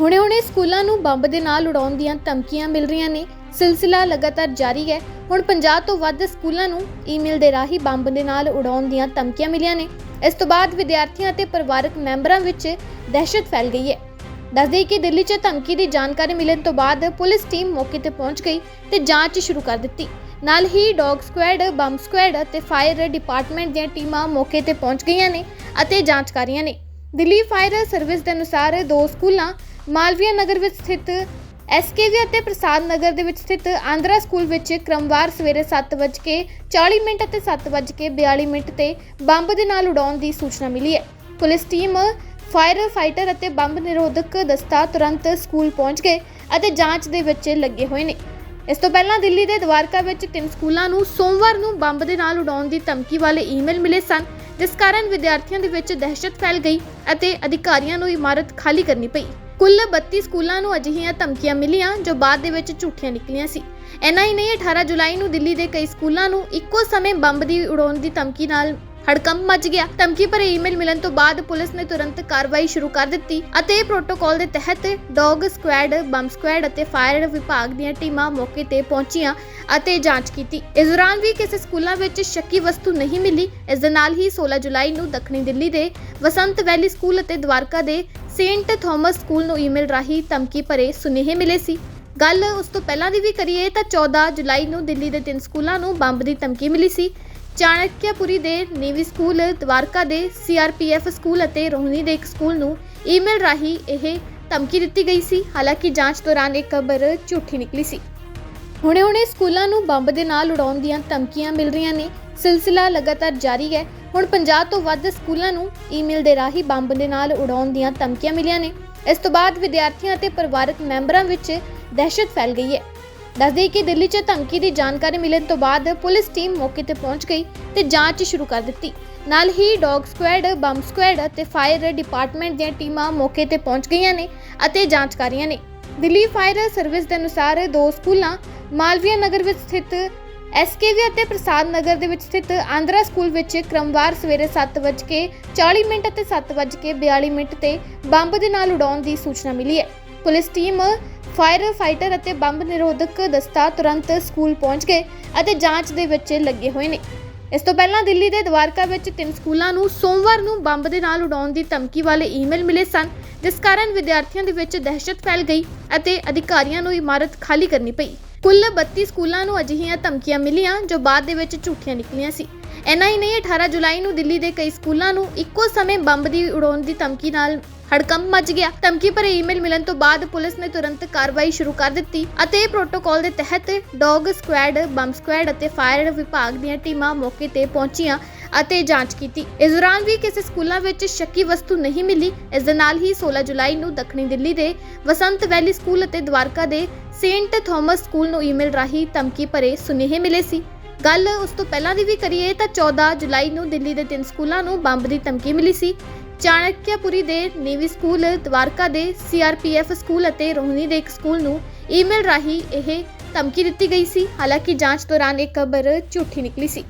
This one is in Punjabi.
ਹੁਣੇ-ਹੁਣੇ ਸਕੂਲਾਂ ਨੂੰ ਬੰਬ ਦੇ ਨਾਲ ਉਡਾਉਣ ਦੀਆਂ ਧਮਕੀਆਂ ਮਿਲ ਰਹੀਆਂ ਨੇ। ਸਿਲਸਿਲਾ ਲਗਾਤਾਰ ਜਾਰੀ ਹੈ। ਹੁਣ 50 ਤੋਂ ਵੱਧ ਸਕੂਲਾਂ ਨੂੰ ਈਮੇਲ ਦੇ ਰਾਹੀਂ ਬੰਬ ਦੇ ਨਾਲ ਉਡਾਉਣ ਦੀਆਂ ਧਮਕੀਆਂ ਮਿਲੀਆਂ ਨੇ। ਇਸ ਤੋਂ ਬਾਅਦ ਵਿਦਿਆਰਥੀਆਂ ਅਤੇ ਪਰਿਵਾਰਕ ਮੈਂਬਰਾਂ ਵਿੱਚ ਦਹਿਸ਼ਤ ਫੈਲ ਗਈ ਹੈ। ਦੱਸਦੇ ਕਿ ਦਿੱਲੀ 'ਚ ਧਮਕੀ ਦੀ ਜਾਣਕਾਰੀ ਮਿਲਣ ਤੋਂ ਬਾਅਦ ਪੁਲਿਸ ਟੀਮ ਮੌਕੇ ਤੇ ਪਹੁੰਚ ਗਈ ਤੇ ਜਾਂਚ ਸ਼ੁਰੂ ਕਰ ਦਿੱਤੀ। ਨਾਲ ਹੀ ਡੌਗ ਸਕੁਐਡ, ਬੰਬ ਸਕੁਐਡ ਅਤੇ ਫਾਇਰ ਡਿਪਾਰਟਮੈਂਟ ਦੀਆਂ ਟੀਮਾਂ ਮੌਕੇ ਤੇ ਪਹੁੰਚ ਗਈਆਂ ਨੇ ਅਤੇ ਜਾਂਚ ਕਰ ਰਹੀਆਂ ਨੇ। ਦਿੱਲੀ ਫਾਇਰ ਸਰਵਿਸ ਦੇ ਅਨੁਸਾਰ ਦੋ ਸਕੂਲਾਂ, ਮਾਲਵੀਆ ਨਗਰ ਵਿੱਚ ਸਥਿਤ ਐਸਕੇਵੀ ਅਤੇ ਪ੍ਰਸਾਦ ਨਗਰ ਦੇ ਵਿੱਚ ਸਥਿਤ ਆਂਧਰਾ ਸਕੂਲ ਵਿੱਚ ਕ੍ਰਮਵਾਰ ਸਵੇਰੇ 7:40 ਮਿੰਟ ਅਤੇ 7:42 ਮਿੰਟ ਤੇ ਬੰਬ ਦੇ ਨਾਲ ਉਡਾਉਣ ਦੀ ਸੂਚਨਾ ਮਿਲੀ ਹੈ। ਪੁਲਿਸ ਟੀਮ, ਫਾਇਰ ਫਾਈਟਰ ਅਤੇ ਬੰਬ ਨਿਰੋਧਕ ਦਸਤਾ ਤੁਰੰਤ ਸਕੂਲ ਪਹੁੰਚ ਗਏ ਅਤੇ ਜਾਂਚ ਦੇ ਵਿੱਚ ਲੱਗੇ ਹੋਏ ਨੇ। ਇਸ ਤੋਂ ਪਹਿਲਾਂ ਦਿੱਲੀ ਦੇ ਦਵਾਰਕਾ ਵਿੱਚ ਤਿੰਨ ਸਕੂਲਾਂ ਨੂੰ ਸੋਮਵਾਰ ਨੂੰ ਬੰਬ ਦੇ ਨਾਲ ਉਡਾਉਣ ਦੀ ਧਮਕੀ ਵਾਲੇ ਈਮੇਲ ਮਿਲੇ ਸਨ। ਜਿਸ ਕਾਰਨ ਵਿਦਿਆਰਥੀਆਂ ਦੇ ਵਿੱਚ ਦਹਿਸ਼ਤ ਫੈਲ ਗਈ ਅਤੇ ਅਧਿਕਾਰੀਆਂ ਨੂੰ ਇਮਾਰਤ ਖਾਲੀ ਕਰਨੀ ਪਈ। ਕੁੱਲ 32 ਸਕੂਲਾਂ ਨੂੰ ਅਜਿਹੀਆਂ ਧਮਕੀਆਂ ਮਿਲੀਆਂ ਜੋ ਬਾਅਦ ਦੇ ਵਿੱਚ ਝੂਠੀਆਂ ਨਿਕਲੀਆਂ ਸੀ। ਇੰਨਾ ਹੀ ਨਹੀਂ 18 ਜੁਲਾਈ ਨੂੰ ਦਿੱਲੀ ਦੇ ਕਈ ਸਕੂਲਾਂ ਨੂੰ ਇੱਕੋ ਸਮੇਂ ਬੰਬ ਦੀ ਉਡਾਉਣ ਦੀ ਧਮਕੀ ਨਾਲ ਹੜਕੰਪ ਮਚ ਗਿਆ। ਧਮਕੀ ਭਰੇ ਈਮੇਲ ਮਿਲਣ ਤੋਂ ਬਾਅਦ ਪੁਲਿਸ ਨੇ ਤੁਰੰਤ ਕਾਰਵਾਈ ਸ਼ੁਰੂ ਕਰ ਦਿੱਤੀ ਅਤੇ ਪ੍ਰੋਟੋਕਾਲ ਦੇ ਤਹਿਤ ਡੌਗ ਸਕੁਐਡ ਬੰਬ ਸਕੁਐਡ ਅਤੇ ਫਾਇਰ ਵਿਭਾਗ ਦੀਆਂ ਟੀਮਾਂ ਮੌਕੇ ਤੇ ਪਹੁੰਚੀਆਂ ਅਤੇ ਜਾਂਚ ਕੀਤੀ। ਇਸ ਦੌਰਾਨ ਵੀ ਕਿਸੇ ਸਕੂਲਾਂ ਵਿੱਚ ਸ਼ੱਕੀ ਵਸਤੂ ਨਹੀਂ ਮਿਲੀ। ਇਸ ਦੇ ਨਾਲ ਹੀ 16 ਜੁਲਾਈ ਨੂੰ ਦੱਖਣੀ ਦਿੱਲੀ ਦੇ ਵਸੰਤ ਵੈਲੀ ਸਕੂਲ ਅਤੇ ਦਵਾਰਕਾ ਦੇ ਸੇਂਟ ਥਾਮਸ ਸਕੂਲ ਨੂੰ ਈਮੇਲ ਰਾਹੀਂ ਧਮਕੀ ਭਰੇ ਸੁਨੇਹੇ ਮਿਲੇ ਸੀ। ਗੱਲ ਉਸ ਤੋਂ ਪਹਿਲਾਂ ਦੀ ਵੀ ਕਰੀਏ ਤਾਂ 14 ਜੁਲਾਈ ਨੂੰ ਦਿੱਲੀ ਦੇ ਤਿੰਨ ਸਕੂਲਾਂ ਨੂੰ ਬੰਬ ਦੀ ਧਮਕੀ ਮਿਲੀ ਸੀ। ਚਾਣਕਿਆਪੁਰੀ ਦੇ ਨੇਵੀ ਸਕੂਲ, ਦਵਾਰਕਾ ਦੇ ਸੀਆਰਪੀਐਫ ਸਕੂਲ ਅਤੇ ਰੋਹਣੀ ਦੇ ਇੱਕ ਸਕੂਲ ਨੂੰ ਈਮੇਲ ਰਾਹੀਂ ਇਹ ਧਮਕੀ ਦਿੱਤੀ ਗਈ ਸੀ। ਹਾਲਾਂਕਿ ਜਾਂਚ ਦੌਰਾਨ ਇਹ ਖਬਰ ਝੂਠੀ ਨਿਕਲੀ ਸੀ। ਹੁਣੇ-ਹੁਣੇ ਸਕੂਲਾਂ ਨੂੰ ਬੰਬ ਦੇ ਨਾਲ ਉਡਾਉਣ ਦੀਆਂ ਧਮਕੀਆਂ ਮਿਲ ਰਹੀਆਂ ਨੇ। ਸਿਲਸਿਲਾ ਲਗਾਤਾਰ ਜਾਰੀ ਹੈ। ਹੁਣ 50 ਤੋਂ ਵੱਧ ਸਕੂਲਾਂ ਨੂੰ ਈਮੇਲ ਦੇ ਰਾਹੀਂ ਬੰਬ ਦੇ ਨਾਲ ਉਡਾਉਣ ਦੀਆਂ ਧਮਕੀਆਂ ਮਿਲੀਆਂ ਨੇ। ਇਸ ਤੋਂ ਬਾਅਦ ਵਿਦਿਆਰਥੀਆਂ ਅਤੇ ਪਰਿਵਾਰਕ ਮੈਂਬਰਾਂ ਵਿੱਚ ਦਹਿਸ਼ਤ ਫੈਲ ਗਈ ਹੈ। ਦੱਸਦੇ ਕਿ ਦਿੱਲੀ 'ਚ ਧਮਕੀ ਦੀ ਜਾਣਕਾਰੀ ਮਿਲਣ ਤੋਂ ਬਾਅਦ ਪੁਲਿਸ ਟੀਮ ਮੌਕੇ ਤੇ ਪਹੁੰਚ ਗਈ ਤੇ ਜਾਂਚ ਸ਼ੁਰੂ ਕਰ ਦਿੱਤੀ। ਨਾਲ ਹੀ ਡੌਗ ਸਕੁਐਡ, ਬੰਬ ਸਕੁਐਡ ਅਤੇ ਫਾਇਰ ਡਿਪਾਰਟਮੈਂਟ ਦੀਆਂ ਟੀਮਾਂ ਮੌਕੇ ਤੇ ਪਹੁੰਚ ਗਈਆਂ ਨੇ ਅਤੇ ਜਾਂਚ ਕਰ ਰਹੀਆਂ ਨੇ। ਦਿੱਲੀ ਫਾਇਰ ਸਰਵਿਸ ਦੇ ਅਨੁਸਾਰ ਦੋ ਸਕੂਲਾਂ, ਮਾਲਵੀਆ ਨਗਰ ਵਿੱਚ ਸਥਿਤ ਐਸਕੇਵੀ ਅਤੇ ਪ੍ਰਸਾਦ ਨਗਰ ਦੇ ਵਿੱਚ ਸਥਿਤ ਆਂਧਰਾ ਸਕੂਲ ਵਿੱਚ ਕ੍ਰਮਵਾਰ ਸਵੇਰੇ 7:40 ਮਿੰਟ ਅਤੇ 7:42 ਮਿੰਟ ਤੇ ਬੰਬ ਦੇ ਨਾਲ ਉਡਾਉਣ ਦੀ ਸੂਚਨਾ ਮਿਲੀ ਹੈ। ਪੁਲਿਸ ਟੀਮ ਫਾਇਰ ਫਾਈਟਰ ਅਤੇ ਬੰਬ ਨਿਰੋਧਕ ਦਸਤਾ ਤੁਰੰਤ ਸਕੂਲ ਪਹੁੰਚ ਗਏ ਅਤੇ ਜਾਂਚ ਦੇ ਵਿੱਚ ਲੱਗੇ ਹੋਏ ਨੇ। ਇਸ ਤੋਂ ਪਹਿਲਾਂ ਦਿੱਲੀ ਦੇ ਦਵਾਰਕਾ ਵਿੱਚ ਤਿੰਨ ਸਕੂਲਾਂ ਨੂੰ ਸੋਮਵਾਰ ਨੂੰ ਬੰਬ ਦੇ ਨਾਲ ਉਡਾਉਣ ਦੀ ਧਮਕੀ ਵਾਲੇ ਈਮੇਲ ਮਿਲੇ ਸਨ, ਜਿਸ ਕਾਰਨ ਵਿਦਿਆਰਥੀਆਂ ਦੇ ਵਿੱਚ ਦਹਿਸ਼ਤ ਫੈਲ ਗਈ ਅਤੇ ਅਧਿਕਾਰੀਆਂ ਨੂੰ ਇਮਾਰਤ ਖਾਲੀ ਕਰਨੀ ਪਈ। ਕੁੱਲ 32 ਸਕੂਲਾਂ ਨੂੰ ਅਜਿਹੀਆਂ ਧਮਕੀਆਂ ਮਿਲੀਆਂ ਜੋ ਬਾਅਦ ਦੇ ਵਿੱਚ ਝੂਠੀਆਂ ਨਿਕਲੀਆਂ ਸੀ। ਇੰਨਾ ਹੀ ਨਹੀਂ 18 ਜੁਲਾਈ ਨੂੰ ਦਿੱਲੀ ਦੇ ਕਈ ਸਕੂਲਾਂ ਨੂੰ ਇੱਕੋ ਸਮੇਂ ਬੰਬ ਦੀ ਉਡਾਉਣ ਦੀ ਧਮਕੀ ਨਾਲ ਹੜਕੰਪ ਮਚ ਗਿਆ। ਧਮਕੀ ਭਰੇ ਈਮੇਲ ਮਿਲਣ ਤੋਂ ਬਾਅਦ ਪੁਲਿਸ ਨੇ ਤੁਰੰਤ ਕਾਰਵਾਈ ਸ਼ੁਰੂ ਕਰ ਦਿੱਤੀ ਅਤੇ ਪ੍ਰੋਟੋਕਾਲ ਦੇ ਤਹਿਤ ਡੌਗ ਸਕੁਐਡ ਬੰਬ ਸਕੁਐਡ ਅਤੇ ਫਾਇਰ ਵਿਭਾਗ ਦੀਆਂ ਟੀਮਾਂ ਮੌਕੇ ਤੇ ਪਹੁੰਚੀਆਂ ਅਤੇ ਜਾਂਚ ਕੀਤੀ। ਇਸ ਦੌਰਾਨ ਵੀ ਕਿਸੇ ਸਕੂਲਾਂ ਵਿੱਚ ਸ਼ੱਕੀ ਵਸਤੂ ਨਹੀਂ ਮਿਲੀ। ਇਸ ਦੇ ਨਾਲ ਹੀ 16 ਜੁਲਾਈ ਨੂੰ ਦੱਖਣੀ ਦਿੱਲੀ ਦੇ ਵਸੰਤ ਵੈਲੀ ਸਕੂਲ ਅਤੇ ਦਵਾਰਕਾ ਦੇ ਸੇਂਟ ਥਾਮਸ ਸਕੂਲ ਨੂੰ ਈਮੇਲ ਰਾਹੀਂ ਧਮਕੀ ਭਰੇ ਸੁਨੇਹੇ ਮਿਲੇ ਸੀ। ਗੱਲ ਉਸ ਤੋਂ ਪਹਿਲਾਂ ਦੀ ਵੀ ਕਰੀਏ ਤਾਂ 14 ਜੁਲਾਈ ਨੂੰ ਦਿੱਲੀ ਦੇ ਤਿੰਨ ਸਕੂਲਾਂ ਨੂੰ ਬੰਬ ਦੀ ਧਮਕੀ ਮਿਲੀ ਸੀ। ਚਾਣਕਿਆਪੁਰੀ ਦੇ ਨੇਵੀ ਸਕੂਲ, ਦਵਾਰਕਾ ਦੇ ਸੀਆਰਪੀਐਫ ਸਕੂਲ ਅਤੇ ਰੋਹਣੀ ਦੇ ਇੱਕ ਸਕੂਲ ਨੂੰ ਈਮੇਲ ਰਾਹੀਂ ਇਹ ਧਮਕੀ ਦਿੱਤੀ ਗਈ ਸੀ। ਹਾਲਾਂਕਿ ਜਾਂਚ ਦੌਰਾਨ ਇਹ ਖਬਰ ਝੂਠੀ ਨਿਕਲੀ ਸੀ।